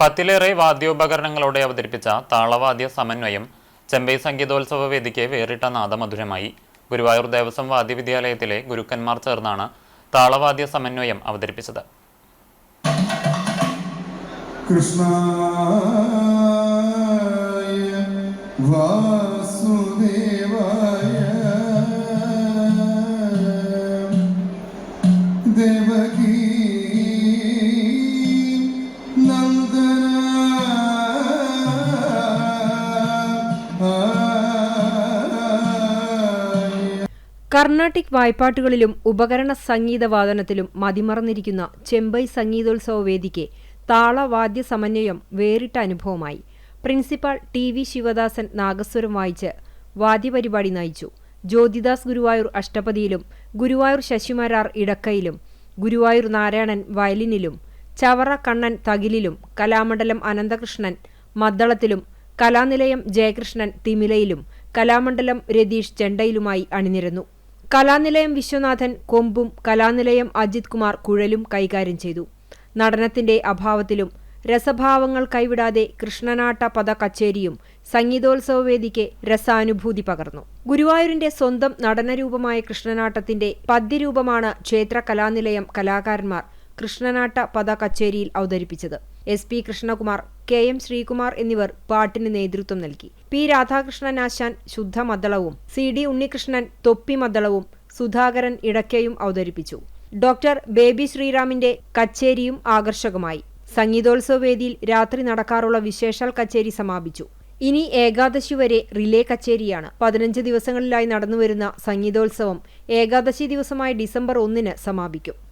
പത്തിലേറെ വാദ്യോപകരണങ്ങളോടെ അവതരിപ്പിച്ച താളവാദ്യ സമന്വയം ചെമ്പൈ സംഗീതോത്സവ വേദിക്ക് വേറിട്ട നാദമധുരമായി. ഗുരുവായൂർ ദേവസ്വം വാദ്യവിദ്യാലയത്തിലെ ഗുരുക്കന്മാർ ചേർന്നാണ് താളവാദ്യ സമന്വയം അവതരിപ്പിച്ചത്. കൃഷ്ണ കർണാട്ടിക് വായ്പാട്ടുകളിലും ഉപകരണ സംഗീതവാദനത്തിലും മതിമറന്നിരിക്കുന്ന ചെമ്പൈ സംഗീതോത്സവ വേദിക്ക് താളവാദ്യ സമന്വയം വേറിട്ട അനുഭവമായി. പ്രിൻസിപ്പാൾ ടി വി ശിവദാസൻ നാഗസ്വരം വായിച്ച് വാദ്യപരിപാടി നയിച്ചു. ജ്യോതിദാസ് ഗുരുവായൂർ അഷ്ടപതിയിലും ഗുരുവായൂർ ശശിമരാർ ഇടക്കയിലും ഗുരുവായൂർ നാരായണൻ വയലിനിലും ചവറ കണ്ണൻ തകിലിലും കലാമണ്ഡലം അനന്തകൃഷ്ണൻ മദ്ദളത്തിലും കലാനിലയം ജയകൃഷ്ണൻ തിമിലയിലും കലാമണ്ഡലം രതീഷ് ചെണ്ടയിലുമായി അണിനിരന്നു. കലാനിലയം വിശ്വനാഥൻ കൊമ്പും കലാനിലയം അജിത് കുമാർ കുഴലും കൈകാര്യം ചെയ്തു. നടനത്തിന്റെ അഭാവത്തിലും രസഭാവങ്ങൾ കൈവിടാതെ കൃഷ്ണനാട്ട പദ കച്ചേരിയും സംഗീതോത്സവ വേദിക്ക് രസാനുഭൂതി പകർന്നു. ഗുരുവായൂരിന്റെ സ്വന്തം നടനരൂപമായ കൃഷ്ണനാട്ടത്തിന്റെ പദ്യരൂപമാണ് ക്ഷേത്ര കലാനിലയം കലാകാരന്മാർ കൃഷ്ണനാട്ട പദ കച്ചേരിയിൽ അവതരിപ്പിച്ചത്. S P Krishnakumar K M Sreekumar എന്നിവർ പാട്ടിന് നേതൃത്വം നൽകി. പി രാധാകൃഷ്ണൻ ആശാൻ ശുദ്ധ മദ്ദളവും സി ഡി ഉണ്ണികൃഷ്ണൻ തൊപ്പി മദ്ദളവും സുധാകരൻ ഇടയ്ക്കയും അവതരിപ്പിച്ചു. Doctor baby ശ്രീറാമിന്റെ കച്ചേരിയും ആകർഷകമായി. സംഗീതോത്സവ വേദിയിൽ രാത്രി നടക്കാറുള്ള വിശേഷാൽ കച്ചേരി സമാപിച്ചു. ഇനി ഏകാദശി വരെ റിലേ കച്ചേരിയാണ്. പതിനഞ്ച് ദിവസങ്ങളിലായി നടന്നുവരുന്ന സംഗീതോത്സവം ഏകാദശി ദിവസമായ ഡിസംബർ ഒന്നിന് സമാപിക്കും.